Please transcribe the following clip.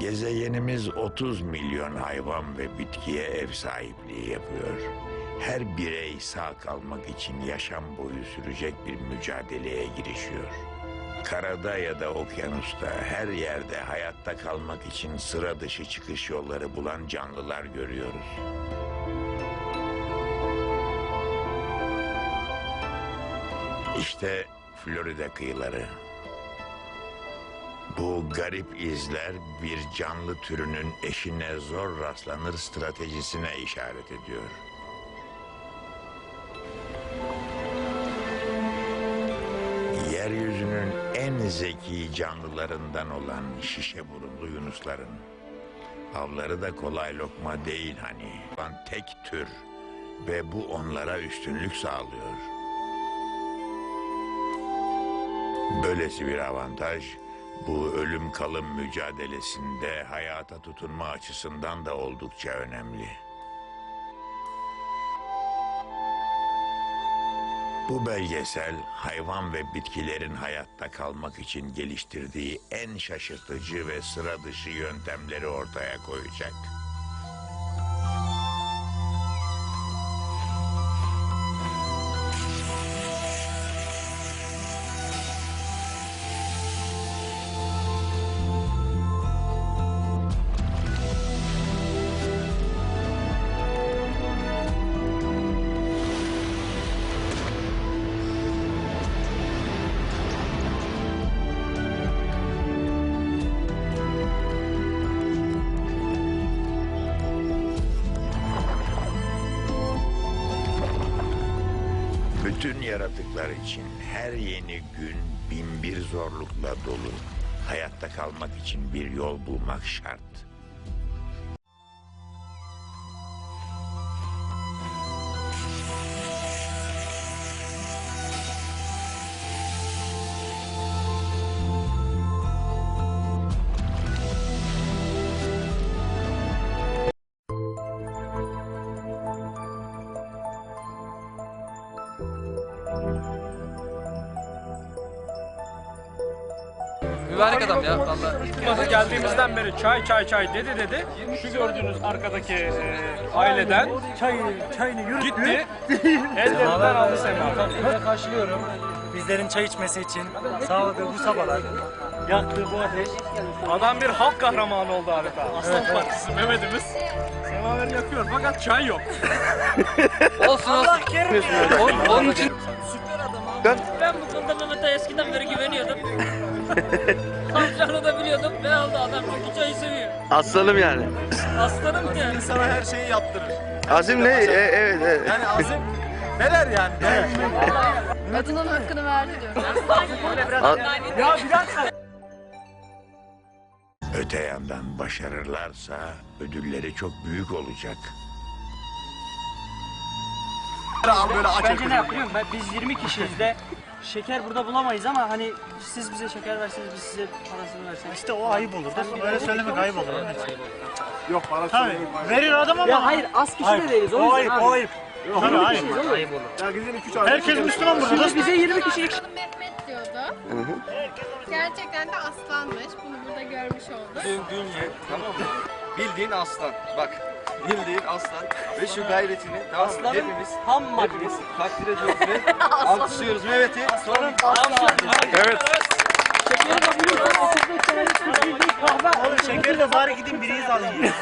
Gezegenimiz 30 milyon hayvan ve bitkiye ev sahipliği yapıyor. Her birey sağ kalmak için yaşam boyu sürecek bir mücadeleye girişiyor. Karada ya da okyanusta her yerde hayatta kalmak için sıra dışı çıkış yolları bulan canlılar görüyoruz. İşte Florida kıyıları. Bu garip izler bir canlı türünün eşine zor rastlanır stratejisine işaret ediyor. Yeryüzünün en zeki canlılarından olan şişe burunlu yunusların avları da kolay lokma değil hani. Lan tek tür ve bu onlara üstünlük sağlıyor. Böylesi bir avantaj bu ölüm kalım mücadelesinde hayata tutunma açısından da oldukça önemli. Bu belgesel hayvan ve bitkilerin hayatta kalmak için geliştirdiği en şaşırtıcı ve sıra dışı yöntemleri ortaya koyacak. Bütün yaratıklar için her yeni gün bin bir zorlukla dolu. Hayatta kalmak için bir yol bulmak şart. Mübarek adam ya valla. Maza geldiğimizden beri çay çay çay dedi dedi. Şu gördüğünüz arkadaki e, aileden Çayını, çayını yürüttü. gitti. ellerinden aldı semaver. Böyle karşılıyorum. Bizlerin çay içmesi için sağladığı bu sabalar, yaktığı bu ateş. Adam bir halk kahramanı oldu adeta. Aslan Partisi Mehmet'imiz. Semaveri yakıyor fakat çay yok. Olsun olsun. Onun, onun için Ben bu konuda Mehmet'e eskiden beri güveniyordum. Amcanı da biliyordum ve aldı adam çünkü çayı seviyor. Aslanım yani. Aslanım yani. sana her şeyi yaptırır. Azim ne? E, evet, evet. Yani Azim neler yani? Acının hakkını verdi diyor. A- Öte yandan başarırlarsa ödülleri çok büyük olacak. Al böyle aç Bence ne yapıyor musun? Ben, biz 20 kişiyiz de şeker burada bulamayız ama hani siz bize şeker verseniz biz size parasını versek. İşte o ayıp olur. Öyle söylemek ayıp olur. Yok para Tabii. Verir adam ama. Ya hayır az kişi de değiliz o O yüzden ayıp, abi. o ayıp. Tabii ayıp. Ayıp olur. Ya gidin iki üç ay. Herkes Müslüman burada. Şimdi bize 20 kişi Mehmet diyordu. Gerçekten de aslanmış. Bunu burada görmüş olduk. Tamam mı? Bildiğin aslan. Bak. Bildiğin aslan. Ve şu gayretini tamam mı? Aslanın Hepimiz, ham hepimiz maddesi. takdir ediyoruz ve alkışlıyoruz Mehmet'i. Sonra Oğlum şekeri de bari gidin biriyiz alın ya.